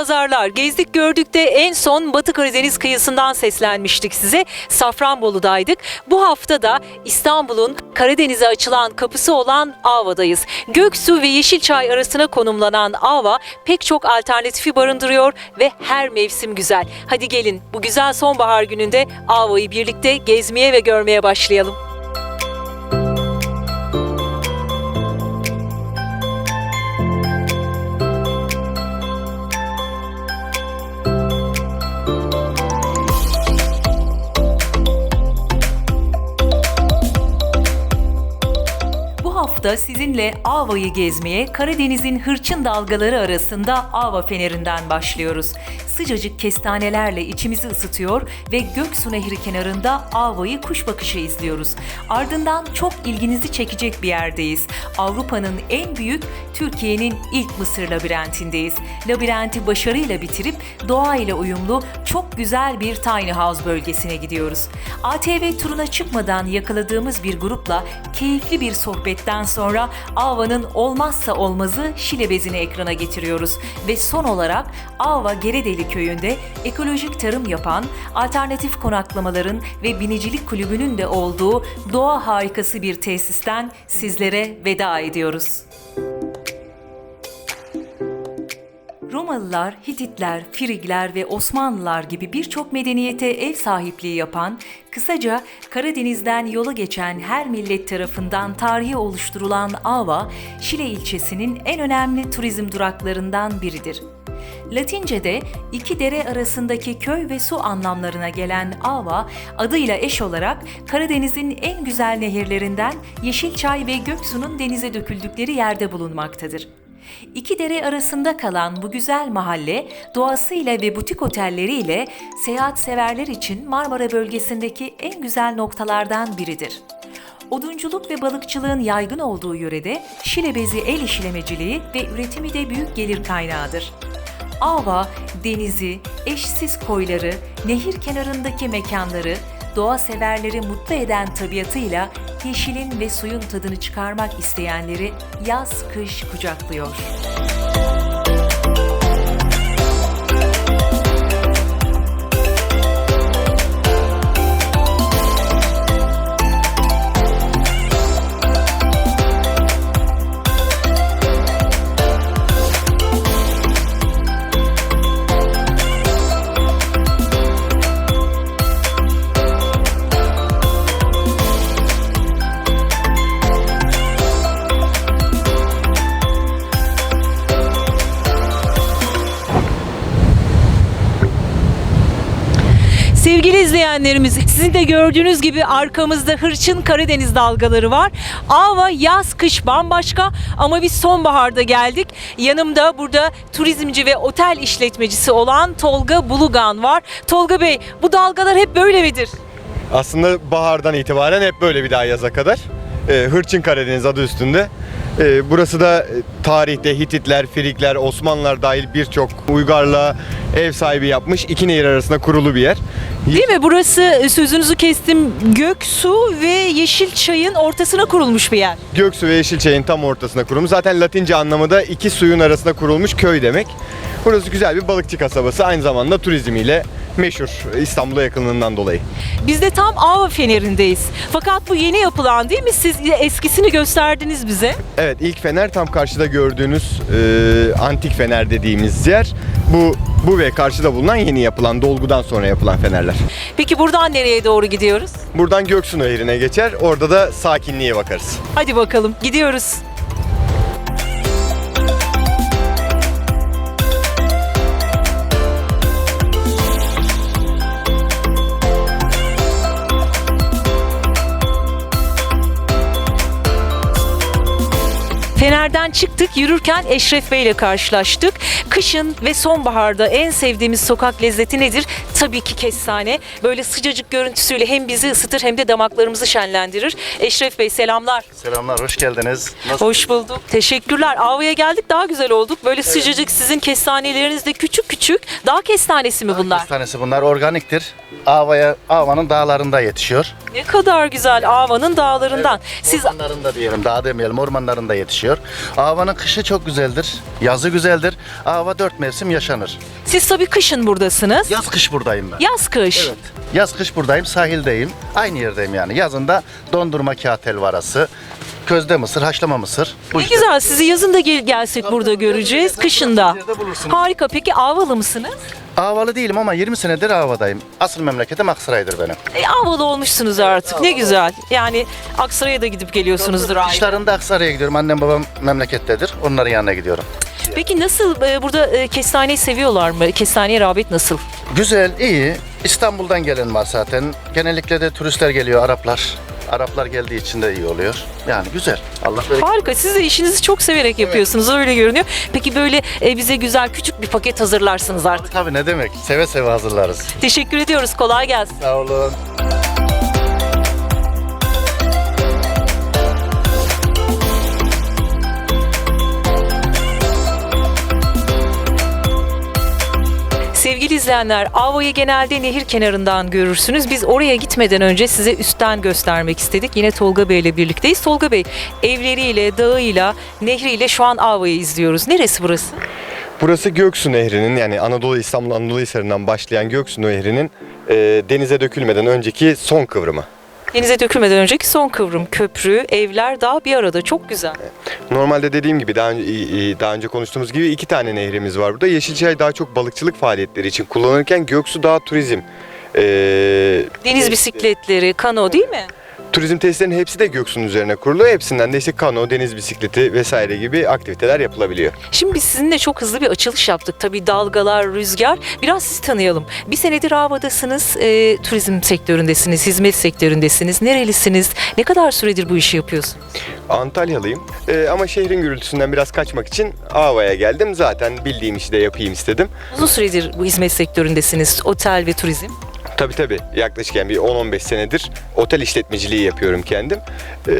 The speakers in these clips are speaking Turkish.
Pazarlar. Gezdik gördük de en son Batı Karadeniz kıyısından seslenmiştik size. Safranbolu'daydık. Bu hafta da İstanbul'un Karadeniz'e açılan kapısı olan Ava'dayız. Göksu ve Yeşilçay arasına konumlanan Ava pek çok alternatifi barındırıyor ve her mevsim güzel. Hadi gelin bu güzel sonbahar gününde Ava'yı birlikte gezmeye ve görmeye başlayalım. Hafta sizinle Ava'yı gezmeye Karadeniz'in hırçın dalgaları arasında Ava Feneri'nden başlıyoruz. Sıcacık kestanelerle içimizi ısıtıyor ve Göksu Nehri kenarında Ava'yı kuş bakışı izliyoruz. Ardından çok ilginizi çekecek bir yerdeyiz. Avrupa'nın en büyük, Türkiye'nin ilk Mısır labirentindeyiz. Labirenti başarıyla bitirip doğayla uyumlu çok güzel bir tiny house bölgesine gidiyoruz. ATV turuna çıkmadan yakaladığımız bir grupla keyifli bir sohbetten sonra Ava'nın olmazsa olmazı Şile bezini ekrana getiriyoruz. Ve son olarak Ava Geredeli köyünde ekolojik tarım yapan, alternatif konaklamaların ve binicilik kulübünün de olduğu doğa harikası bir tesisten sizlere veda ediyoruz. Romalılar, Hititler, Frigler ve Osmanlılar gibi birçok medeniyete ev sahipliği yapan, kısaca Karadeniz'den yola geçen her millet tarafından tarihi oluşturulan Ava, Şile ilçesinin en önemli turizm duraklarından biridir. Latince'de iki dere arasındaki köy ve su anlamlarına gelen Ava, adıyla eş olarak Karadeniz'in en güzel nehirlerinden Yeşilçay ve Göksu'nun denize döküldükleri yerde bulunmaktadır. İki dere arasında kalan bu güzel mahalle doğasıyla ve butik otelleriyle seyahat severler için Marmara bölgesindeki en güzel noktalardan biridir. Odunculuk ve balıkçılığın yaygın olduğu yörede Şile bezi el işlemeciliği ve üretimi de büyük gelir kaynağıdır. Ava, denizi, eşsiz koyları, nehir kenarındaki mekanları, doğa severleri mutlu eden tabiatıyla yeşilin ve suyun tadını çıkarmak isteyenleri yaz kış kucaklıyor. Sevgili izleyenlerimiz, sizin de gördüğünüz gibi arkamızda hırçın Karadeniz dalgaları var. Ava yaz kış bambaşka ama biz sonbaharda geldik. Yanımda burada turizmci ve otel işletmecisi olan Tolga Bulugan var. Tolga Bey, bu dalgalar hep böyle midir? Aslında bahardan itibaren hep böyle bir daha yaza kadar. Ee, Hırçın Karadeniz adı üstünde. Ee, burası da e, tarihte Hititler, Frikler, Osmanlılar dahil birçok uygarlığa ev sahibi yapmış iki nehir arasında kurulu bir yer. Değil mi? Burası e, sözünüzü kestim Göksu ve Yeşilçay'ın ortasına kurulmuş bir yer. Göksu ve Yeşilçay'ın tam ortasına kurulmuş. Zaten Latince anlamı da iki suyun arasında kurulmuş köy demek. Burası güzel bir balıkçı kasabası. Aynı zamanda turizmiyle meşhur İstanbul'a yakınlığından dolayı. Biz de tam Ava Feneri'ndeyiz. Fakat bu yeni yapılan değil mi? Siz eskisini gösterdiniz bize. Evet ilk fener tam karşıda gördüğünüz e, antik fener dediğimiz yer. Bu bu ve karşıda bulunan yeni yapılan dolgudan sonra yapılan fenerler. Peki buradan nereye doğru gidiyoruz? Buradan Göksu Nehri'ne geçer. Orada da sakinliğe bakarız. Hadi bakalım gidiyoruz. Fener'den çıktık, yürürken Eşref Bey ile karşılaştık. Kışın ve sonbaharda en sevdiğimiz sokak lezzeti nedir? Tabii ki kestane. Böyle sıcacık görüntüsüyle hem bizi ısıtır hem de damaklarımızı şenlendirir. Eşref Bey selamlar. Selamlar, hoş geldiniz. Nasıl? Hoş bulduk. Teşekkürler. Ava'ya geldik daha güzel olduk. Böyle sıcacık sizin kestaneleriniz de küçük küçük. Dağ kestanesi mi bunlar? Kestanesi bunlar organiktir. Ava'ya, Ava'nın dağlarında yetişiyor. Ne kadar güzel Ava'nın dağlarından. Siz Ormanlarında diyelim, dağ demeyelim, ormanlarında yetişiyor. Avanın kışı çok güzeldir, yazı güzeldir. Ava dört mevsim yaşanır. siz tabii kışın buradasınız. Yaz kış buradayım ben. Yaz kış. Evet. Yaz kış buradayım, sahildeyim. Aynı yerdeyim yani. Yazında dondurma kağıt helvarası, közde mısır, haşlama mısır. Bu Ne işte. güzel sizi yazın da gel gelsek burada göreceğiz. Kışında. Yerde bulursunuz. Harika. Peki Avalı mısınız? Avalı değilim ama 20 senedir Ava'dayım. Asıl memleketim Aksaray'dır benim. E, Avalı olmuşsunuz artık. Ne güzel. Yani Aksaray'a da gidip geliyorsunuzdur ayrı. Kışlarında Aksaray'a gidiyorum. Annem babam memlekettedir. Onların yanına gidiyorum. Peki nasıl e, burada e, kestaneyi seviyorlar mı? Kestaneye rağbet nasıl? Güzel, iyi. İstanbul'dan gelen var zaten. Genellikle de turistler geliyor, Araplar. Araplar geldiği için de iyi oluyor. Yani güzel. Allah bereket Harika. Siz de işinizi çok severek yapıyorsunuz. Öyle görünüyor. Peki böyle e, bize güzel küçük bir paket hazırlarsınız artık. Tabii ne demek? Seve seve hazırlarız. Teşekkür ediyoruz. Kolay gelsin. Sağ olun. İzleyenler, Ava'yı genelde nehir kenarından görürsünüz. Biz oraya gitmeden önce size üstten göstermek istedik. Yine Tolga Bey ile birlikteyiz. Tolga Bey, evleriyle, dağıyla, nehriyle şu an Ava'yı izliyoruz. Neresi burası? Burası Göksu Nehri'nin yani Anadolu İstanbul Anadolu Hisarı'ndan başlayan Göksu Nehri'nin e, denize dökülmeden önceki son kıvrımı. Denize dökülmeden önceki son kıvrım, köprü, evler, dağ bir arada. Çok güzel. Normalde dediğim gibi daha önce, daha önce konuştuğumuz gibi iki tane nehrimiz var burada. Yeşilçay daha çok balıkçılık faaliyetleri için kullanılırken Göksu daha turizm. e, Deniz bisikletleri, kano değil mi? Turizm tesislerinin hepsi de Göksu'nun üzerine kurulu. Hepsinden de işte kano, deniz bisikleti vesaire gibi aktiviteler yapılabiliyor. Şimdi biz sizinle çok hızlı bir açılış yaptık. Tabii dalgalar, rüzgar. Biraz sizi tanıyalım. Bir senedir Ava'dasınız, e, turizm sektöründesiniz, hizmet sektöründesiniz. Nerelisiniz? Ne kadar süredir bu işi yapıyorsunuz? Antalyalıyım E, ama şehrin gürültüsünden biraz kaçmak için Ava'ya geldim. Zaten bildiğim işi de yapayım istedim. Uzun süredir bu hizmet sektöründesiniz, otel ve turizm. Tabii tabii yaklaşık yani bir 10-15 senedir otel işletmeciliği yapıyorum kendim. E,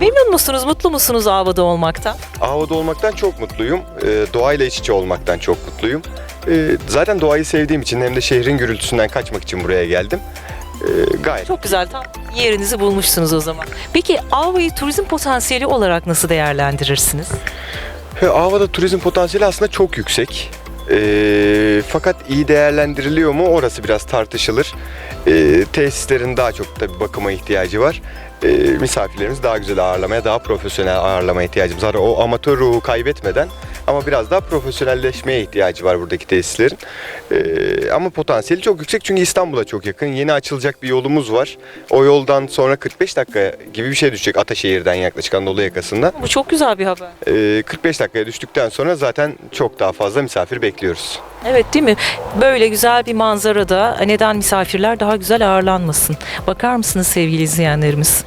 Memnun musunuz, mutlu musunuz Ava'da olmaktan? Havada olmaktan çok mutluyum. E, doğayla iç içe olmaktan çok mutluyum. E, zaten doğayı sevdiğim için hem de şehrin gürültüsünden kaçmak için buraya geldim. E, gayet Çok güzel, tam yerinizi bulmuşsunuz o zaman. Peki Ava'yı turizm potansiyeli olarak nasıl değerlendirirsiniz? Ava'da turizm potansiyeli aslında çok yüksek. Ee, fakat iyi değerlendiriliyor mu orası biraz tartışılır. Ee, tesislerin daha çok tabii bakıma ihtiyacı var. Ee, misafirlerimizi daha güzel ağırlamaya, daha profesyonel ağırlamaya ihtiyacımız var. O amatör ruhu kaybetmeden ama biraz daha profesyonelleşmeye ihtiyacı var buradaki tesislerin. Ee, ama potansiyeli çok yüksek çünkü İstanbul'a çok yakın. Yeni açılacak bir yolumuz var. O yoldan sonra 45 dakika gibi bir şey düşecek Ataşehir'den yaklaşık Anadolu yakasından. Bu çok güzel bir haber. Ee, 45 dakikaya düştükten sonra zaten çok daha fazla misafir bekliyoruz. Evet değil mi? Böyle güzel bir manzarada neden misafirler daha güzel ağırlanmasın? Bakar mısınız sevgili izleyenlerimiz?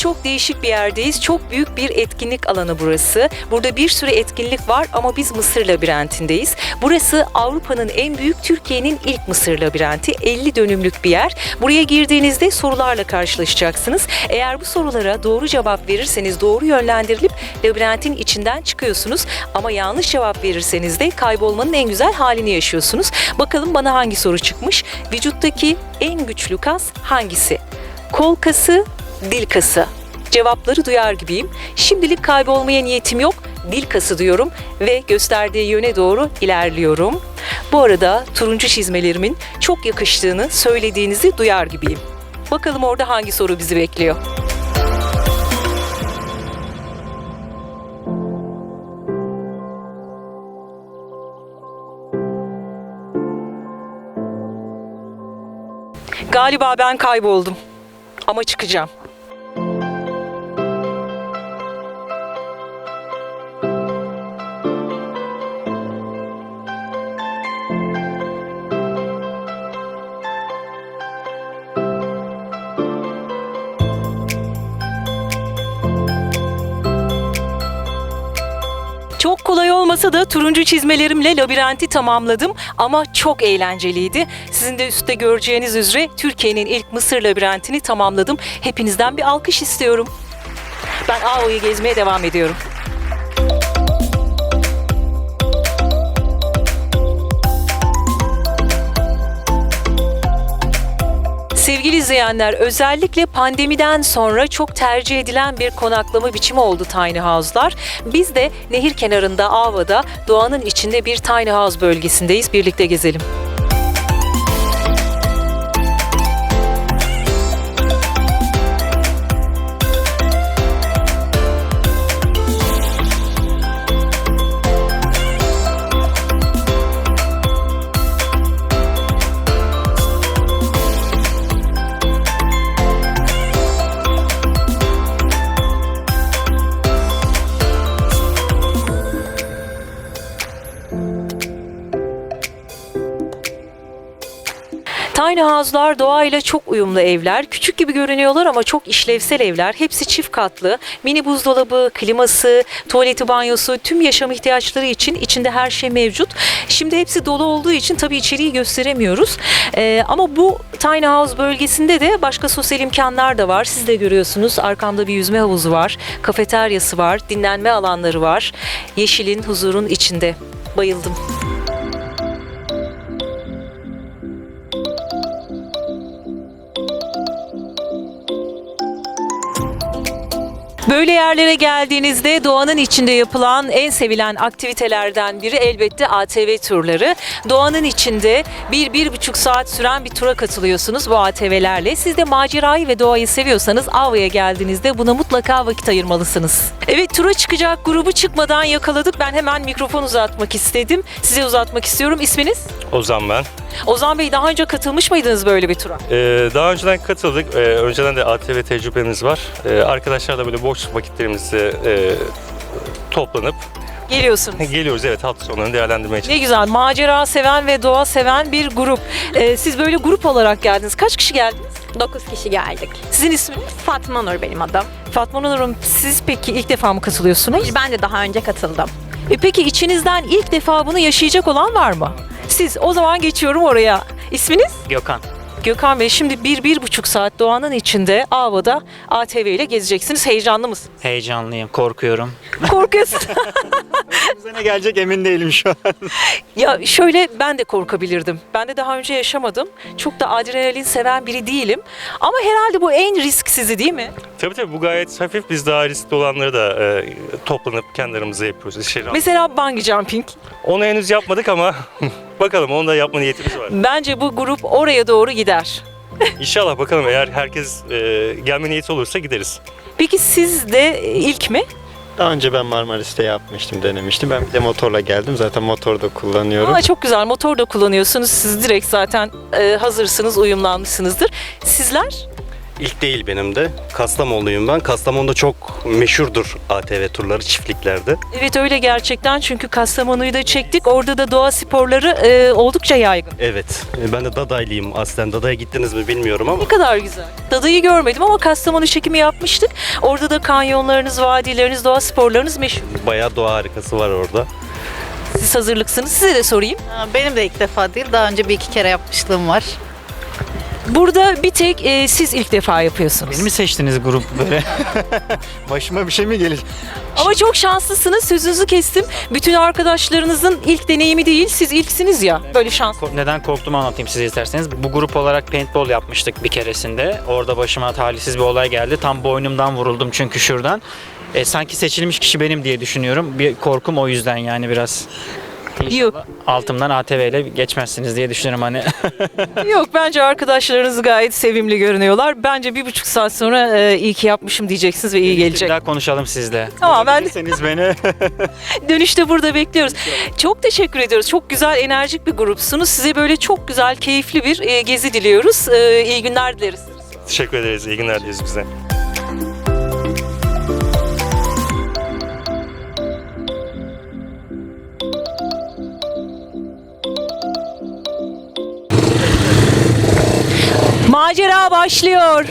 Çok değişik bir yerdeyiz. Çok büyük bir etkinlik alanı burası. Burada bir sürü etkinlik var ama biz Mısır labirentindeyiz. Burası Avrupa'nın en büyük, Türkiye'nin ilk Mısır labirenti. 50 dönümlük bir yer. Buraya girdiğinizde sorularla karşılaşacaksınız. Eğer bu sorulara doğru cevap verirseniz doğru yönlendirilip labirentin içinden çıkıyorsunuz. Ama yanlış cevap verirseniz de kaybolmanın en güzel halini yaşıyorsunuz. Bakalım bana hangi soru çıkmış? Vücuttaki en güçlü kas hangisi? Kol kası, dil kası. Cevapları duyar gibiyim. Şimdilik kaybolmaya niyetim yok. Dil kası diyorum ve gösterdiği yöne doğru ilerliyorum. Bu arada turuncu çizmelerimin çok yakıştığını söylediğinizi duyar gibiyim. Bakalım orada hangi soru bizi bekliyor. Galiba ben kayboldum. Ama çıkacağım. Olmasa da turuncu çizmelerimle labirenti tamamladım ama çok eğlenceliydi. Sizin de üstte göreceğiniz üzere Türkiye'nin ilk Mısır labirentini tamamladım. Hepinizden bir alkış istiyorum. Ben Ao'yu gezmeye devam ediyorum. Sevgili izleyenler, özellikle pandemiden sonra çok tercih edilen bir konaklama biçimi oldu tiny house'lar. Biz de nehir kenarında Ava'da doğanın içinde bir tiny house bölgesindeyiz. Birlikte gezelim. House'lar doğayla çok uyumlu evler. Küçük gibi görünüyorlar ama çok işlevsel evler. Hepsi çift katlı. Mini buzdolabı, kliması, tuvaleti, banyosu, tüm yaşam ihtiyaçları için içinde her şey mevcut. Şimdi hepsi dolu olduğu için tabii içeriği gösteremiyoruz. Ee, ama bu tiny house bölgesinde de başka sosyal imkanlar da var. Siz de görüyorsunuz. Arkamda bir yüzme havuzu var. Kafeteryası var. Dinlenme alanları var. Yeşilin, huzurun içinde. Bayıldım. Böyle yerlere geldiğinizde doğanın içinde yapılan en sevilen aktivitelerden biri elbette ATV turları. Doğanın içinde bir, bir buçuk saat süren bir tura katılıyorsunuz bu ATV'lerle. Siz de macerayı ve doğayı seviyorsanız Ava'ya geldiğinizde buna mutlaka vakit ayırmalısınız. Evet tura çıkacak grubu çıkmadan yakaladık. Ben hemen mikrofon uzatmak istedim. Size uzatmak istiyorum. İsminiz? Ozan ben. Ozan Bey daha önce katılmış mıydınız böyle bir tura? Ee, daha önceden katıldık. Ee, önceden de ATV tecrübemiz var. Ee, arkadaşlarla böyle boş vakitlerimizi e, toplanıp Geliyorsunuz. geliyoruz. Evet hafta sonlarını değerlendirmeye Ne çalışıyoruz. güzel. Macera seven ve doğa seven bir grup. Ee, siz böyle grup olarak geldiniz. Kaç kişi geldiniz? 9 kişi geldik. Sizin isminiz? Fatma Nur benim adım. Fatma Nur'um siz peki ilk defa mı katılıyorsunuz? Ben de daha önce katıldım. E peki içinizden ilk defa bunu yaşayacak olan var mı? Siz o zaman geçiyorum oraya. İsminiz? Gökhan. Gökhan Bey şimdi bir, bir buçuk saat doğanın içinde Ava'da ATV ile gezeceksiniz. Heyecanlı mısınız? Heyecanlıyım, korkuyorum. Korkuyorsun. Bize ne gelecek emin değilim şu an. ya şöyle ben de korkabilirdim. Ben de daha önce yaşamadım. Çok da adrenalin seven biri değilim. Ama herhalde bu en risksizi değil mi? Tabii tabii bu gayet hafif. Biz daha riskli olanları da e, toplanıp kendi aramızda yapıyoruz. İşte, Mesela bungee jumping. onu henüz yapmadık ama bakalım onu da yapma niyetimiz var. Bence bu grup oraya doğru gider. İnşallah bakalım eğer herkes e, gelme niyeti olursa gideriz. Peki siz de ilk mi? Daha önce ben Marmaris'te yapmıştım, denemiştim. Ben bir de motorla geldim. Zaten motor da kullanıyorum. Aa, çok güzel motor da kullanıyorsunuz. Siz direkt zaten e, hazırsınız, uyumlanmışsınızdır. Sizler? İlk değil benim de. Kastamonluyum ben. Kastamonu'da çok meşhurdur ATV turları çiftliklerde. Evet öyle gerçekten çünkü Kastamonu'yu da çektik. Orada da doğa sporları e, oldukça yaygın. Evet. e, Ben de Dadaylıyım aslen. Dada'ya gittiniz mi bilmiyorum ama Ne kadar güzel. Dadayı görmedim ama Kastamonu çekimi yapmıştık. Orada da kanyonlarınız, vadileriniz, doğa sporlarınız meşhur. bayağı doğa harikası var orada. Siz hazırlıksınız. Size de sorayım. Benim de ilk defa değil, daha önce bir iki kere yapmışlığım var. Burada bir tek e, siz ilk defa yapıyorsunuz. Beni mi seçtiniz grup böyle? Başıma bir şey mi gelir? Ama çok şanslısınız. Sözünüzü kestim. Bütün arkadaşlarınızın ilk deneyimi değil. Siz ilksiniz ya. Böyle şans. Ko- Neden korktuğumu anlatayım size isterseniz. Bu grup olarak paintball yapmıştık bir keresinde. Orada başıma talihsiz bir olay geldi. Tam boynumdan vuruldum çünkü şuradan. E, sanki seçilmiş kişi benim diye düşünüyorum. Bir korkum o yüzden yani biraz. İnşallah Yok. Altımdan ATV ile geçmezsiniz diye düşünüyorum hani. Yok bence arkadaşlarınız gayet sevimli görünüyorlar. Bence bir buçuk saat sonra e, iyi ki yapmışım diyeceksiniz ve iyi Bir gelecek. daha konuşalım sizle. Tamam, ben- Bilirseniz beni. Dönüşte burada bekliyoruz. Çok teşekkür ediyoruz. Çok güzel, enerjik bir grupsunuz. Size böyle çok güzel, keyifli bir e, gezi diliyoruz. E, iyi günler dileriz. Teşekkür ederiz. İyi günler dileriz bize. Macera başlıyor.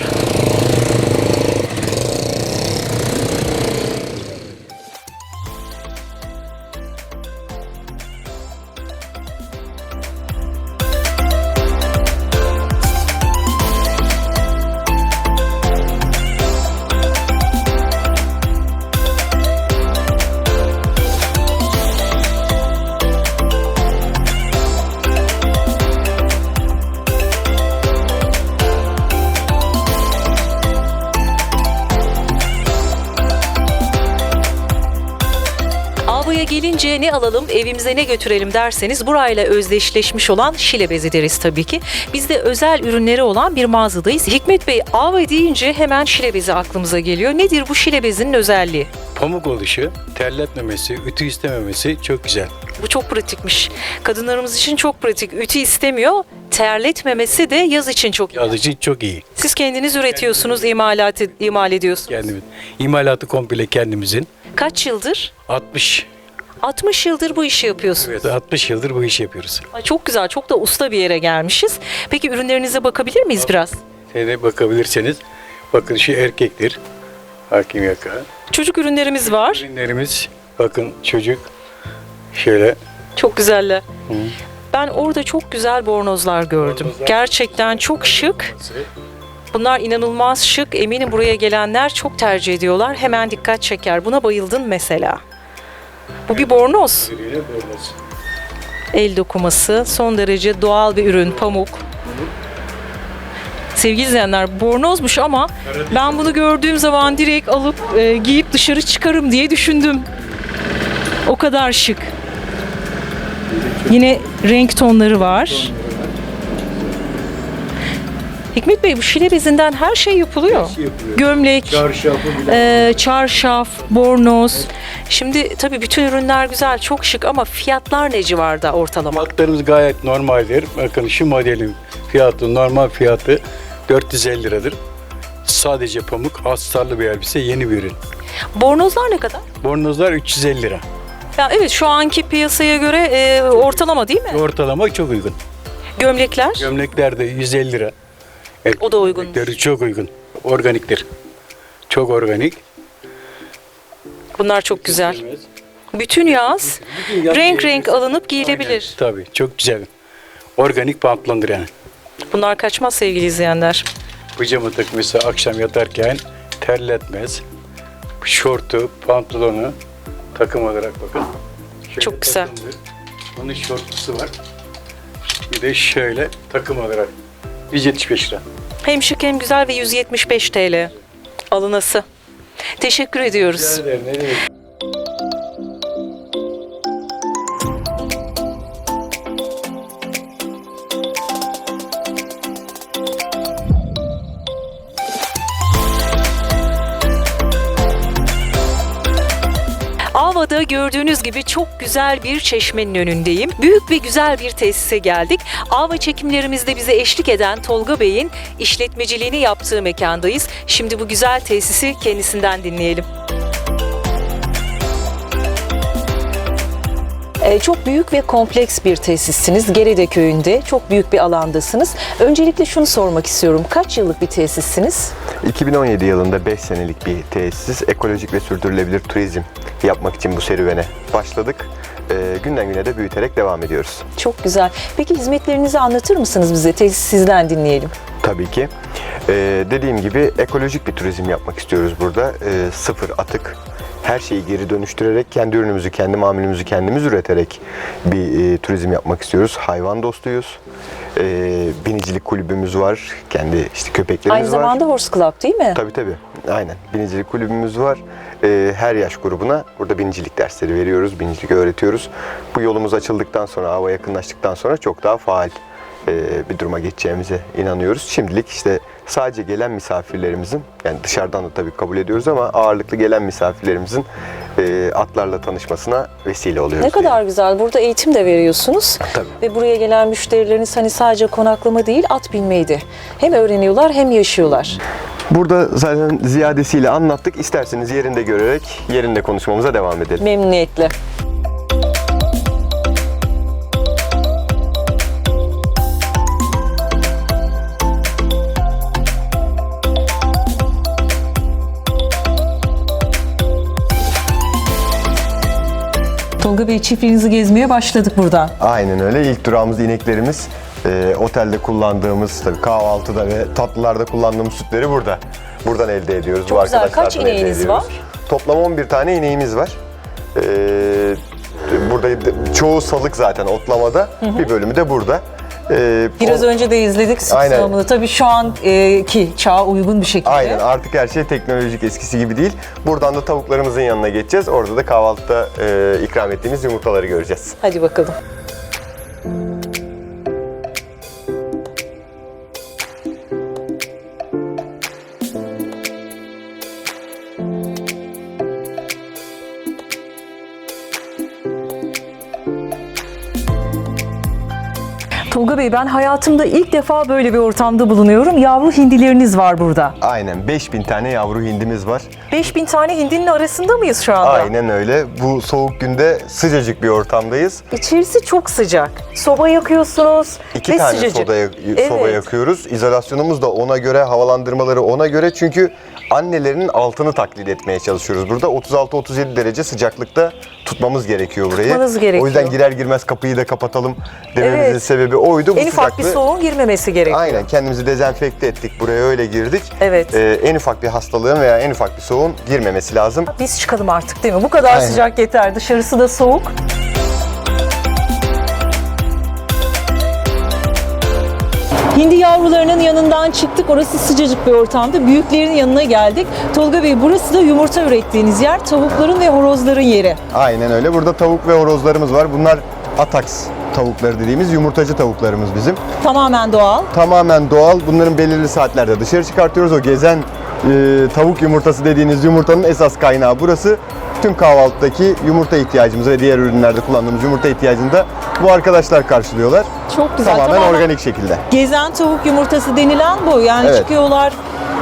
Deyince ne alalım, evimize ne götürelim derseniz burayla özdeşleşmiş olan Şile bezi deriz tabii ki. Biz de özel ürünleri olan bir mağazadayız. Hikmet Bey, Ava deyince hemen Şile bezi aklımıza geliyor. Nedir bu Şile bezinin özelliği? Pamuk oluşu, terletmemesi, ütü istememesi çok güzel. Bu çok pratikmiş. Kadınlarımız için çok pratik. Ütü istemiyor. Terletmemesi de yaz için çok iyi. Yaz için çok iyi. Siz kendiniz üretiyorsunuz, imalat, imal ediyorsunuz. Kendimiz. İmalatı komple kendimizin. Kaç yıldır? 60, 60 yıldır bu işi yapıyorsunuz. evet 60 yıldır bu işi yapıyoruz. Ay, Çok güzel, çok da usta bir yere gelmişiz. Peki ürünlerinize bakabilir miyiz biraz? Şöyle bakabilirseniz, bakın şu erkektir. Hakim yaka. Çocuk ürünlerimiz var. Ürünlerimiz, bakın çocuk şöyle Çok güzeller. Ben orada çok güzel bornozlar gördüm. Gerçekten çok şık. Bunlar inanılmaz şık. Eminim buraya gelenler çok tercih ediyorlar. Hemen dikkat çeker. Buna bayıldın mesela. Bu bir bornoz. El dokuması. Son derece doğal bir ürün. Pamuk. Sevgili izleyenler bornozmuş ama ben bunu gördüğüm zaman direkt alıp e, giyip dışarı çıkarım diye düşündüm. O kadar şık. Yine renk tonları var. Hikmet Bey bu şile bezinden her şey yapılıyor. Gömlek, Çarşafı bile. e, çarşaf, bornoz. Şimdi tabii bütün ürünler güzel, çok şık ama fiyatlar ne civarda ortalama? Fiyatlarımız gayet normaldir. Bakın şu modelin fiyatı, normal fiyatı 450 liradır. Sadece pamuk, astarlı bir elbise, yeni bir ürün. Bornozlar ne kadar? Bornozlar 350 lira. Ya evet şu anki piyasaya göre e, ortalama değil mi? Ortalama çok uygun. Gömlekler Gömlekler de 150 lira. Erkek O da uygun. gömlekleri çok uygun. Organiktir. Çok organik. bunlar çok güzel. Bütün yaz renk renk alınıp giyilebilir. Tabii çok güzel. Organik pantolondur yani. Bunlar kaçmaz sevgili izleyenler. Pijama takması akşam yatarken terletmez. Şortu, pantolonu takım olarak bakın. Şöyle Çok güzel. takımdır. Bunun şortlusu var. Bir de şöyle takım olarak. 175 lira. Hem şık hem güzel ve 175 TL alınası. Teşekkür ediyoruz. Ne demek? Ava'da gördüğünüz gibi çok güzel bir çeşmenin önündeyim. Büyük ve güzel bir tesise geldik. Ava çekimlerimizde bize eşlik eden Tolga Bey'in işletmeciliğini yaptığı mekandayız. Şimdi bu güzel tesisi kendisinden dinleyelim. Ee, Çok büyük ve kompleks bir tesissiniz. Gerede köyünde çok büyük bir alandasınız. Öncelikle şunu sormak istiyorum. Kaç yıllık bir tesissiniz? 2017 yılında 5 senelik bir tesis, ekolojik ve sürdürülebilir turizm yapmak için bu serüvene başladık. Ee, günden güne de büyüterek devam ediyoruz. Çok güzel. Peki hizmetlerinizi anlatır mısınız bize? Tesis sizden dinleyelim. Tabii ki. Ee, dediğim gibi ekolojik bir turizm yapmak istiyoruz burada. Ee, sıfır atık, her şeyi geri dönüştürerek, kendi ürünümüzü, kendi mamulümüzü kendimiz üreterek bir e, turizm yapmak istiyoruz. Hayvan dostuyuz. Ee, binicilik kulübümüz var. Kendi işte köpeklerimiz Aynı var. zamanda Horse Club değil mi? Tabii tabii. Aynen. Binicilik kulübümüz var. Ee, her yaş grubuna burada binicilik dersleri veriyoruz. Binicilik öğretiyoruz. Bu yolumuz açıldıktan sonra, hava yakınlaştıktan sonra çok daha faal e, bir duruma geçeceğimize inanıyoruz. Şimdilik işte sadece gelen misafirlerimizin, yani dışarıdan da tabii kabul ediyoruz ama ağırlıklı gelen misafirlerimizin e, atlarla tanışmasına vesile oluyoruz. Ne kadar güzel. Burada eğitim de veriyorsunuz. Tabii. Ve buraya gelen müşterileriniz hani sadece konaklama değil at binmeyi de hem öğreniyorlar hem yaşıyorlar. Burada zaten ziyadesiyle anlattık. İsterseniz yerinde görerek yerinde konuşmamıza devam edelim. Memnuniyetle. Tolga Bey çiftliğinizi gezmeye başladık buradan. Aynen öyle. İlk durağımız ineklerimiz. Ee, otelde kullandığımız, tabii kahvaltıda ve tatlılarda kullandığımız sütleri burada. Buradan elde ediyoruz. Çok Bu güzel. arkadaşlardan Kaç elde ineğiniz ediyoruz. var? Toplam 11 tane ineğimiz var. Ee, burada çoğu salık zaten otlamada. Bir bölümü de burada. Ee, Biraz o- önce de izledik sağımını. Tabii şu anki çağa uygun bir şekilde. Aynen artık her şey teknolojik eskisi gibi değil. Buradan da tavuklarımızın yanına geçeceğiz. Orada da kahvaltıda e, ikram ettiğimiz yumurtaları göreceğiz. Hadi bakalım. Tolga Bey ben hayatımda ilk defa böyle bir ortamda bulunuyorum. Yavru hindileriniz var burada. Aynen 5000 tane yavru hindimiz var. 5000 tane hindinin arasında mıyız şu anda? Aynen öyle. Bu soğuk günde sıcacık bir ortamdayız. İçerisi çok sıcak. Soba yakıyorsunuz İki ve tane sıcacık. soda yak- soba Evet. yakıyoruz. İzolasyonumuz da ona göre, havalandırmaları ona göre. Çünkü annelerinin altını taklit etmeye çalışıyoruz. Burada 36-37 derece sıcaklıkta tutmamız gerekiyor burayı. Tutmanız gerekiyor. O yüzden girer girmez kapıyı da kapatalım dememizin Evet. sebebi oydu. Bu En ufak bir sıcaklığı- soğuğun girmemesi gerekiyor. Aynen kendimizi dezenfekte ettik. Buraya öyle girdik. Evet. Ee, en ufak bir hastalığın veya en ufak bir soğuğun girmemesi lazım. Biz çıkalım artık değil mi? Bu kadar Aynen. sıcak yeter. Dışarısı da soğuk. Hindi yavrularının yanından çıktık. Orası sıcacık bir ortamdı. Büyüklerin yanına geldik. Tolga Bey burası da yumurta ürettiğiniz yer. Tavukların ve horozların yeri. Aynen öyle. Burada tavuk ve horozlarımız var. Bunlar Atax tavukları dediğimiz yumurtacı tavuklarımız bizim. Tamamen doğal. Tamamen doğal. Bunların belirli saatlerde dışarı çıkartıyoruz. O gezen e, tavuk yumurtası dediğiniz yumurtanın esas kaynağı burası. Tüm kahvaltıdaki yumurta ihtiyacımızı ve diğer ürünlerde kullandığımız yumurta ihtiyacını da bu arkadaşlar karşılıyorlar. Çok güzel. Tamamen organik şekilde. Gezen tavuk yumurtası denilen bu. Yani Evet. çıkıyorlar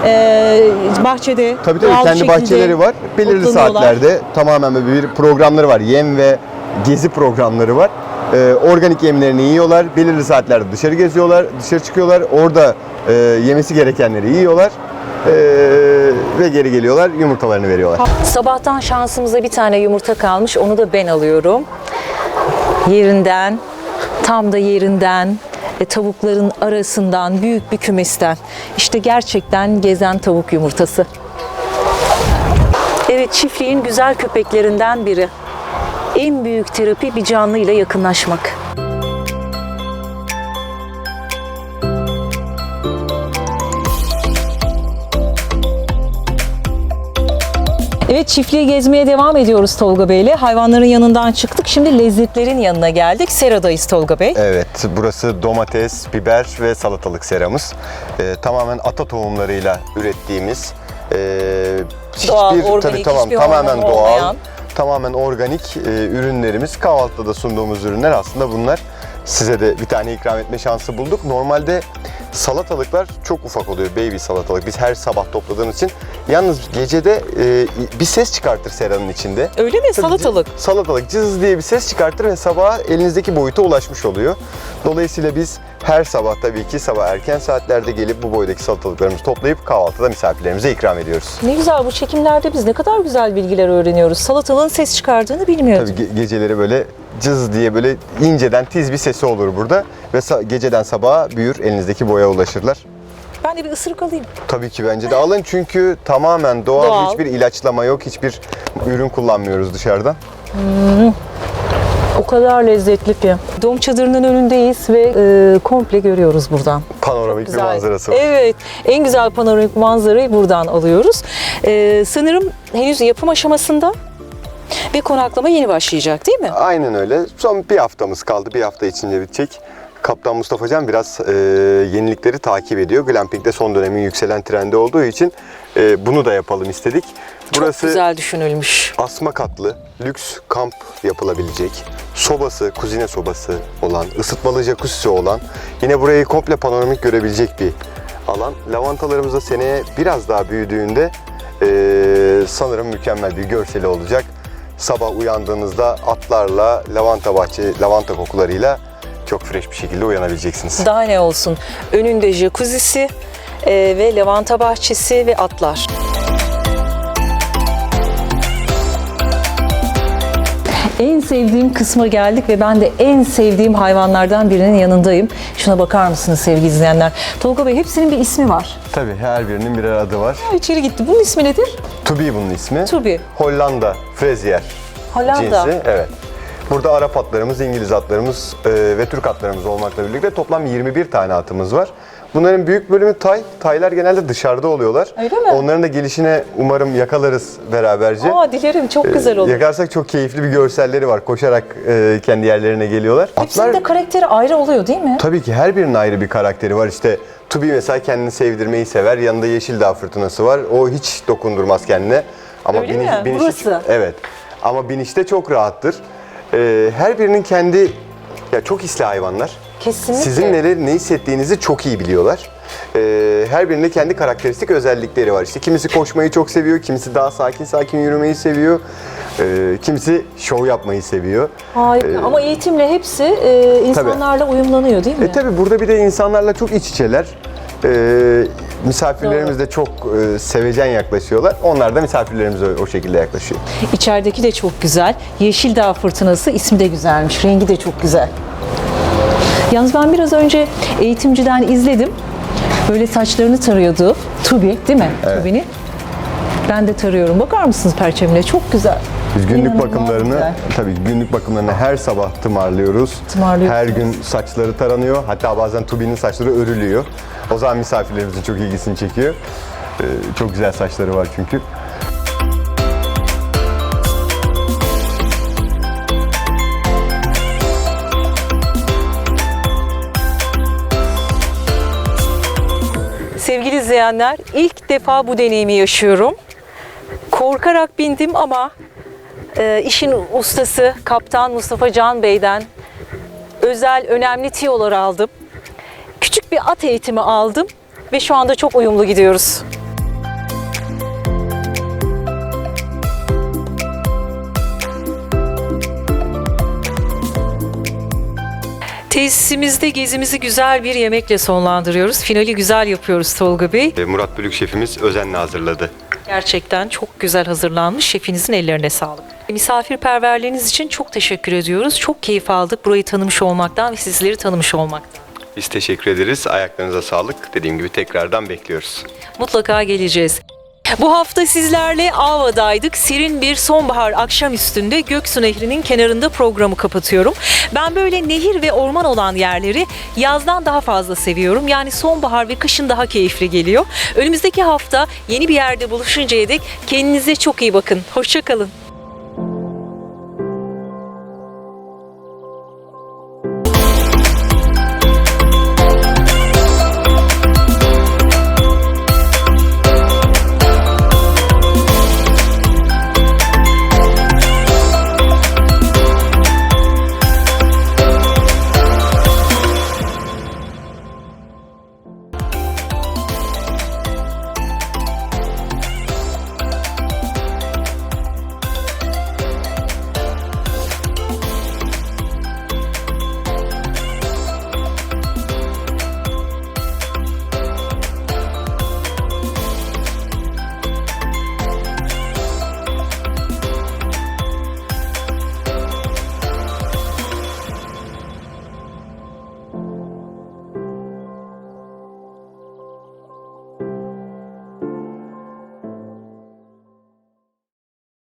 e, bahçede. Tabii tabii kendi bahçeleri var. Belirli saatlerde tamamen bir programları var. Yem ve gezi programları var. Ee, organik yemlerini yiyorlar. Belirli saatlerde dışarı geziyorlar, dışarı çıkıyorlar. Orada e, yemesi gerekenleri yiyorlar. Ee, ve geri geliyorlar, yumurtalarını veriyorlar. Sabahtan şansımıza bir tane yumurta kalmış. Onu da ben alıyorum. Yerinden, tam da yerinden, e, tavukların arasından, büyük bir kümesten. İşte gerçekten gezen tavuk yumurtası. Evet, çiftliğin güzel köpeklerinden biri. En büyük terapi bir canlı ile yakınlaşmak. Evet çiftliği gezmeye devam ediyoruz Tolga Bey'le. Hayvanların yanından çıktık. Şimdi lezzetlerin yanına geldik. Sera'dayız Tolga Bey. Evet, burası domates, biber ve salatalık seramız. Ee, tamamen ata tohumlarıyla ürettiğimiz e, Doğal, organik, hiçbir tamamen doğal, olmayan. tamamen organik e, ürünlerimiz. Kahvaltıda da sunduğumuz ürünler aslında bunlar. Size de bir tane ikram etme şansı bulduk. Normalde salatalıklar çok ufak oluyor, baby salatalık. Biz her sabah topladığımız için. Yalnız gecede e, bir ses çıkartır seranın içinde. Öyle mi? Tabii Salatalık. Salatalık cız diye bir ses çıkartır ve sabah elinizdeki boyuta ulaşmış oluyor. Dolayısıyla biz her sabah tabii ki sabah erken saatlerde gelip bu boydaki salatalıklarımızı toplayıp kahvaltıda misafirlerimize ikram ediyoruz. Ne güzel bu çekimlerde biz ne kadar güzel bilgiler öğreniyoruz. Salatalığın ses çıkardığını bilmiyordum. Tabii ge- geceleri böyle cız diye böyle inceden tiz bir sesi olur burada ve sa- geceden sabaha büyür elinizdeki boya ulaşırlar. Ben de bir ısırık alayım. Tabii ki bence de alın çünkü tamamen doğal, Doğal. hiçbir ilaçlama yok, hiçbir ürün kullanmıyoruz dışarıdan. O kadar lezzetli ki. Doğum çadırının önündeyiz ve e, komple görüyoruz buradan. Panoramik bir Güzel. manzarası var. Evet, en güzel panoramik manzarayı buradan alıyoruz. E, sanırım henüz yapım aşamasında ve konaklama yeni başlayacak değil mi? Aynen öyle. Son bir haftamız kaldı. Bir hafta içinde bitecek. Kaptan Mustafa Can biraz e, yenilikleri takip ediyor. Glamping'de son dönemin yükselen trendi olduğu için e, bunu da yapalım istedik. Burası Çok güzel düşünülmüş. asma katlı, lüks kamp yapılabilecek, sobası, kuzine sobası olan, ısıtmalı jacuzzi olan, yine burayı komple panoramik görebilecek bir alan. Lavantalarımız da seneye biraz daha büyüdüğünde e, sanırım mükemmel bir görseli olacak. Sabah uyandığınızda atlarla, lavanta bahçe, lavanta kokularıyla çok fresh bir şekilde uyanabileceksiniz. Daha ne olsun? Önünde jacuzzi'si e, ve lavanta bahçesi ve atlar. En sevdiğim kısma geldik ve ben de en sevdiğim hayvanlardan birinin yanındayım. Şuna bakar mısınız sevgili izleyenler? Tolga Bey hepsinin bir ismi var. Tabii her birinin birer adı var. Ha, İçeri gitti. Bunun ismi nedir? To be bunun ismi. To be. Hollanda Frezier Hollanda. cinsi. Evet. Burada Arap atlarımız, İngiliz atlarımız e, ve Türk atlarımız olmakla birlikte toplam 21 tane atımız var. Bunların büyük bölümü tay. Taylar genelde dışarıda oluyorlar. Öyle mi? Onların da gelişine umarım yakalarız beraberce. Aa dilerim çok güzel olur. Yakarsak çok keyifli bir görselleri var. Koşarak e, kendi yerlerine geliyorlar. Hepsinin de karakteri ayrı oluyor değil mi? Tabii ki her birinin ayrı bir karakteri var. İşte Tubi mesela kendini sevdirmeyi sever. Yanında Yeşil Dağ fırtınası var. O hiç dokundurmaz kendine. Ama Öyle mi? Burası? Evet. Ama binişte çok rahattır. Ee, her birinin kendi ya çok hisli hayvanlar. Kesinlikle. Sizin neler ne hissettiğinizi çok iyi biliyorlar. Ee, her birinde kendi karakteristik özellikleri var. İşte kimisi koşmayı çok seviyor, kimisi daha sakin sakin yürümeyi seviyor. Ee, kimisi şov yapmayı seviyor. Harika. Ee, Ama eğitimle hepsi e, insanlarla uyumlanıyor değil mi? E tabi burada bir de insanlarla çok iç içeler. Ee, misafirlerimiz de çok e, sevecen yaklaşıyorlar. Onlar da misafirlerimize o, o şekilde yaklaşıyor. İçerideki de çok güzel. Yeşil Dağ Fırtınası ismi de güzelmiş. Rengi de çok güzel. Yalnız ben biraz önce eğitimciden izledim. Böyle saçlarını tarıyordu. Tubi değil mi? Tubi'nin. Ben de tarıyorum. Bakar mısınız perçemine? Çok güzel. Biz günlük İnanılmaz bakımlarını güzel. tabii günlük bakımlarını her sabah tımarlıyoruz. Tımarlıyorsunuz. Her gün saçları taranıyor. Hatta bazen Tubi'nin saçları örülüyor. O zaman misafirlerimizin çok ilgisini çekiyor. Ee, çok güzel saçları var çünkü. Sevgili izleyenler, ilk defa bu deneyimi yaşıyorum. Korkarak bindim ama e, işin ustası Kaptan Mustafa Can Bey'den özel önemli tiyolar aldım. Küçük bir at eğitimi aldım ve şu anda çok uyumlu gidiyoruz. Tesisimizde gezimizi güzel bir yemekle sonlandırıyoruz. Finali güzel yapıyoruz Tolga Bey. Murat Bölük şefimiz özenle hazırladı. Gerçekten çok güzel hazırlanmış. Şefinizin ellerine sağlık. Misafirperverliğiniz için çok teşekkür ediyoruz. Çok keyif aldık burayı tanımış olmaktan ve sizleri tanımış olmaktan. Biz teşekkür ederiz. Ayaklarınıza sağlık. Dediğim gibi tekrardan bekliyoruz. Mutlaka geleceğiz. Bu hafta sizlerle Ava'daydık. Serin bir sonbahar akşamüstünde Göksu Nehri'nin kenarında programı kapatıyorum. Ben böyle nehir ve orman olan yerleri yazdan daha fazla seviyorum. Yani sonbahar ve kışın daha keyifli geliyor. Önümüzdeki hafta yeni bir yerde buluşuncaya dek kendinize çok iyi bakın. Hoşçakalın.